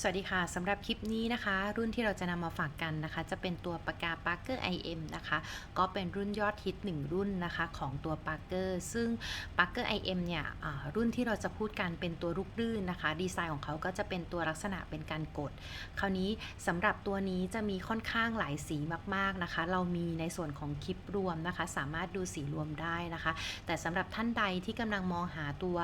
สวัสดีค่ะสำหรับคลิปนี้นะคะ รุ่นที่เราจะนำมาฝากกันนะคะ จะเป็นตัวปากกา Parker IM นะคะ ก็เป็นรุ่นยอดฮิต 1 รุ่นนะคะของตัว Parker ซึ่ง Parker IM เนี่ยรุ่นที่เราจะพูดกันเป็นตัวลูกลื่นนะคะ ดีไซน์ของเขาก็จะเป็นตัวลักษณะเป็นการกด คราวนี้สำหรับตัวนี้จะมีค่อนข้างหลายสีมากๆนะคะ เรามีในส่วนของคลิปรวมนะคะ สามารถดูสีรวมได้นะคะ แต่สำหรับท่านใดที่กำลังมองหาตัว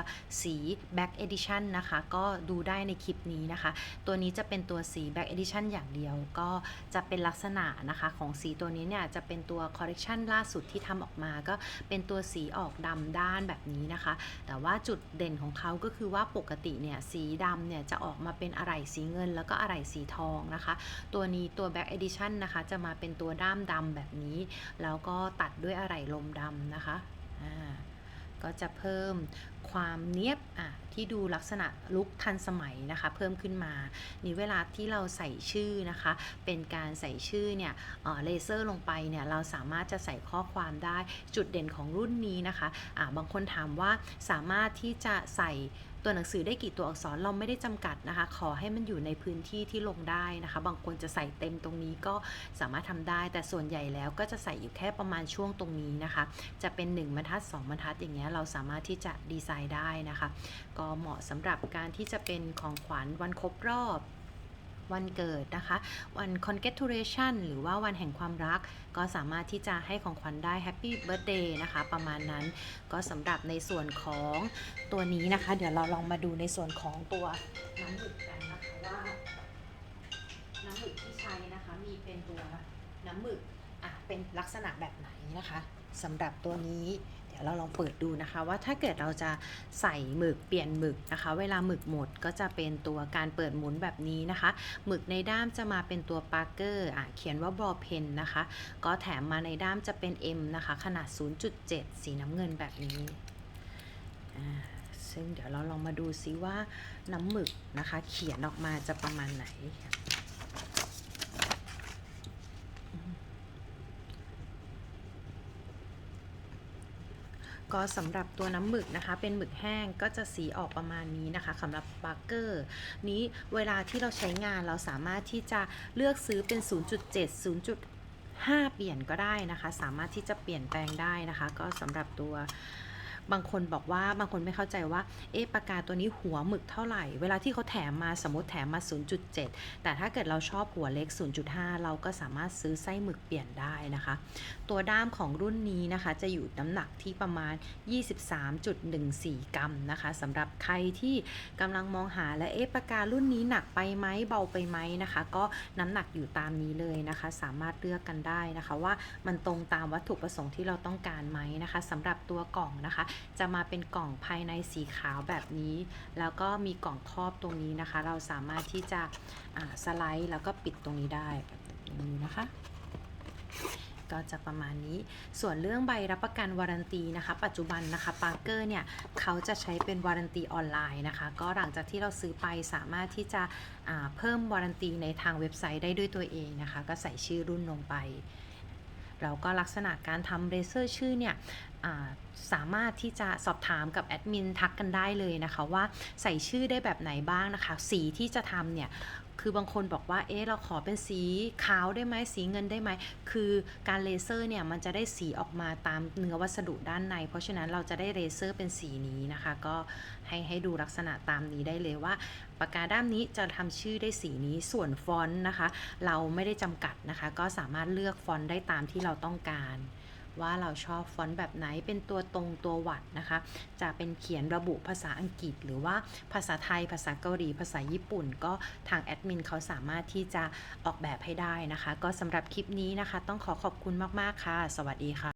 สี Back Edition นะคะ ก็ดูได้ในคลิปนี้นะคะตัวนี้จะเป็นตัวสี Back Edition อย่างเดียว ก็จะเป็นลักษณะนะคะของสีตัวนี้เนี่ยจะเป็นตัว Correction ล่าสุดที่ทำออกมา ก็เป็นตัวสีออกดำด้านแบบนี้นะคะ แต่ว่าจุดเด่นของเขาก็คือว่าปกติเนี่ยสีดำเนี่ยจะออกมาเป็นอะไหล่สีเงิน แล้วก็อะไหล่สีทองนะคะ ตัวนี้ตัว Back Edition นะคะ จะมาเป็นตัวด้ามดำแบบนี้ แล้วก็ตัดด้วยอะไหล่ลมดำนะคะ อ่าก็จะเพิ่ม ความเนียบอะที่ดูลักษณะลุกทันสมัยนะคะ เพิ่มขึ้นมานี่เวลาที่เราใส่ชื่อนะคะ เป็นการใส่ชื่อเนี่ยเลเซอร์ลงไปเนี่ยเราสามารถจะใส่ข้อความได้จุดเด่นของรุ่นนี้นะคะอ่าบางคนถามว่าสามารถที่จะใส่ตัวหนังสือได้กี่ตัวอักษรเราไม่ได้จำกัดนะคะ ขอให้มันอยู่ในพื้นที่ที่ลงได้นะคะ บางคนจะใส่เต็มตรงนี้ก็สามารถทำได้ แต่ส่วนใหญ่แล้วก็จะใส่อยู่แค่ประมาณช่วงตรงนี้นะคะ จะเป็น 1บรรทัด 2บรรทัดอย่างเงี้ยเราสามารถที่จะดีไซน์ได้นะคะ ก็เหมาะสำหรับการที่จะเป็นของขวัญวันครบรอบวันเกิดนะคะ วัน congratulation หรือว่าวันแห่งความรัก ก็สามารถที่จะให้ของขวัญได้ happy birthday นะคะ ประมาณนั้น ก็สำหรับในส่วนของตัวนี้นะคะ เดี๋ยวเราลองมาดูในส่วนของตัวน้ำหมึกกันนะคะว่า น้ำหมึกที่ใช้นะคะ มีเป็นตัวน้ำหมึก อะ เป็นลักษณะแบบไหนนะคะสำหรับตัวนี้ เดี๋ยวเราลองเปิดดูนะคะ ว่าถ้าเกิดเราจะใส่หมึกเปลี่ยนหมึกนะคะ เวลาหมึกหมดก็จะเป็นตัวการเปิดหมุนแบบนี้นะคะ หมึกในด้ามจะมาเป็นตัวปาร์เกอร์อะเขียนว่าบอเพนนะคะ ก็แถมมาในด้ามจะเป็น M นะคะ ขนาด 0.7 สีน้ำเงินแบบนี้ซึ่งเดี๋ยวเราลองมาดูซิว่าน้ำหมึกนะคะ เขียนออกมาจะประมาณไหน ก็สำหรับตัวน้ำหมึกนะคะ เป็นหมึกแห้งก็จะสีออกประมาณนี้นะคะสำหรับบาร์เกอร์ นี้เวลาที่เราใช้งานเราสามารถที่จะเลือกซื้อเป็น 0.7 0.5 เปลี่ยนก็ได้นะคะ สามารถที่จะเปลี่ยนแปลงได้นะคะ ก็สำหรับตัว บางคนบอกว่าบางคนไม่เข้าใจว่าเอ๊ะปากกาตัวนี้หัวหมึกเท่าไหร่ เวลาที่เขาแถมมาสมมติแถมมา 0.7 แต่ถ้าเกิดเราชอบหัวเล็ก 0.5 เราก็สามารถซื้อไส้หมึกเปลี่ยนได้นะคะ ตัวด้ามของรุ่นนี้นะคะ จะอยู่น้ำหนักที่ประมาณ 23.14 กรัมนะคะสำหรับใครที่กำลังมองหาและเอ๊ะปากการุ่นนี้หนักไปไหมเบาไปไหมนะคะ ก็น้ำหนักอยู่ตามนี้เลยนะคะ สามารถเลือกกันได้นะคะ ว่ามันตรงตามวัตถุประสงค์ที่เราต้องการไหมนะคะสำหรับตัวกล่องนะคะจะมาเป็นกล่องภายในสีขาวแบบนี้ แล้วก็มีกล่องครอบตรงนี้นะคะ เราสามารถที่จะสไลด์แล้วก็ปิดตรงนี้ได้แบบนี้นะคะก็จะประมาณนี้ ส่วนเรื่องใบรับประกันวารันตีนะคะ ปัจจุบันนะคะปาร์เกอร์เนี่ยเขาจะใช้เป็นวารันตีออนไลน์นะคะ ก็หลังจากที่เราซื้อไปสามารถที่จะเพิ่มวารันตีในทางเว็บไซต์ได้ด้วยตัวเองนะคะ ก็ใส่ชื่อรุ่นลงไปแล้วก็ลักษณะการทำเรเซอร์ชื่อเนี่ย สามารถที่จะสอบถามกับแอดมินทักกันได้เลยนะคะว่าใส่ชื่อได้แบบไหนบ้างนะคะ สีที่จะทำเนี่ยคือบางคนบอกว่า เอ๊ะ เราขอเป็นสีขาวได้ไหม สีเงินได้ไหม คือการเลเซอร์เนี่ย มันจะได้สีออกมาตามเนื้อวัสดุด้านใน เพราะฉะนั้นเราจะได้เลเซอร์เป็นสีนี้นะคะ ก็ให้ให้ดูลักษณะตามนี้ได้เลยว่า ปากกาด้ามนี้จะทำชื่อได้สีนี้ ส่วนฟอนต์นะคะ เราไม่ได้จำกัดนะคะ ก็สามารถเลือกฟอนต์ได้ตามที่เราต้องการ ว่าเราชอบฟอนต์แบบไหนเป็นตัวตรงตัววัดนะคะ จะเป็นเขียนระบุภาษาอังกฤษ หรือว่าภาษาไทย ภาษาเกาหลี ภาษาญี่ปุ่น ก็ทางแอดมินเขาสามารถที่จะออกแบบให้ได้นะคะ ก็สำหรับคลิปนี้นะคะ ต้องขอขอบคุณมาก ๆ ค่ะ สวัสดีค่ะ